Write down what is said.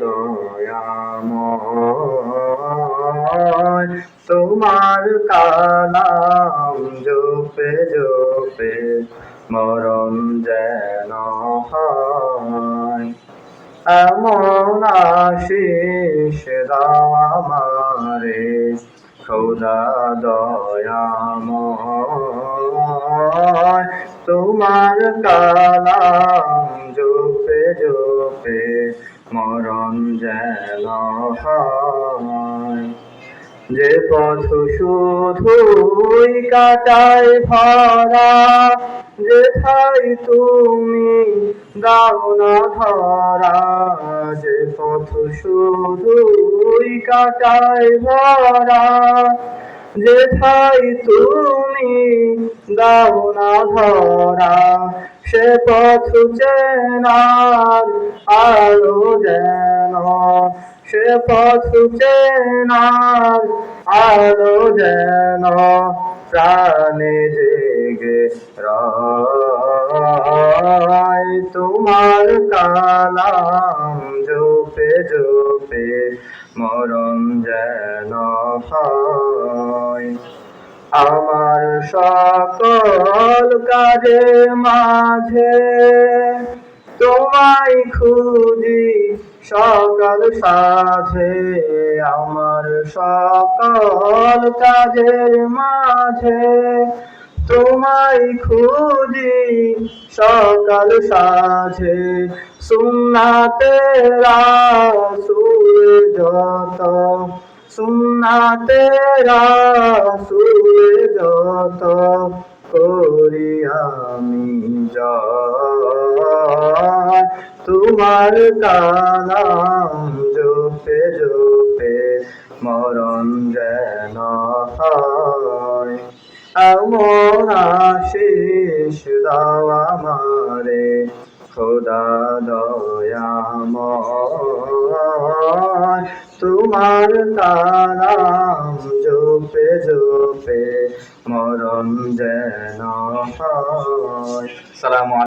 দয়াময়। তোমার কালাম জোপে জোপে, মরণ যেন এমন আশিস দাও আমারে, খোদা দয়াময়। তোমার কালাম জোপে জোপে মরণ যেন যে পথ শুধুই কাটায় ভরা, যেথায় তুমি দাও না ধরা, যে পথ শুধুই কাটায় ভরা যেথায় তুমি দাও না ধরা, সে পথ চেনার আলো যেন, সে পথ চেনার আলো যেন, প্রাণে জেগে রয় তোমার কালাম জোপে জোপে মরণ যেন আমার সকল কাজে মাঝে তোমায় খুঁজি সকাল সাথে আমার সকল কাজের মাঝে তোমায় খুঁজি সকাল সাঝে। সুন্নাতে রাসূল যত, সুন্নাতে রাসূল যত করি আমি তোমার কালাম জোপে জোপে মরণ যেন হয়। এমন আমারে খোদা দয়াম তোমার তারাম জোপে জোপে মরণ যেন সালাম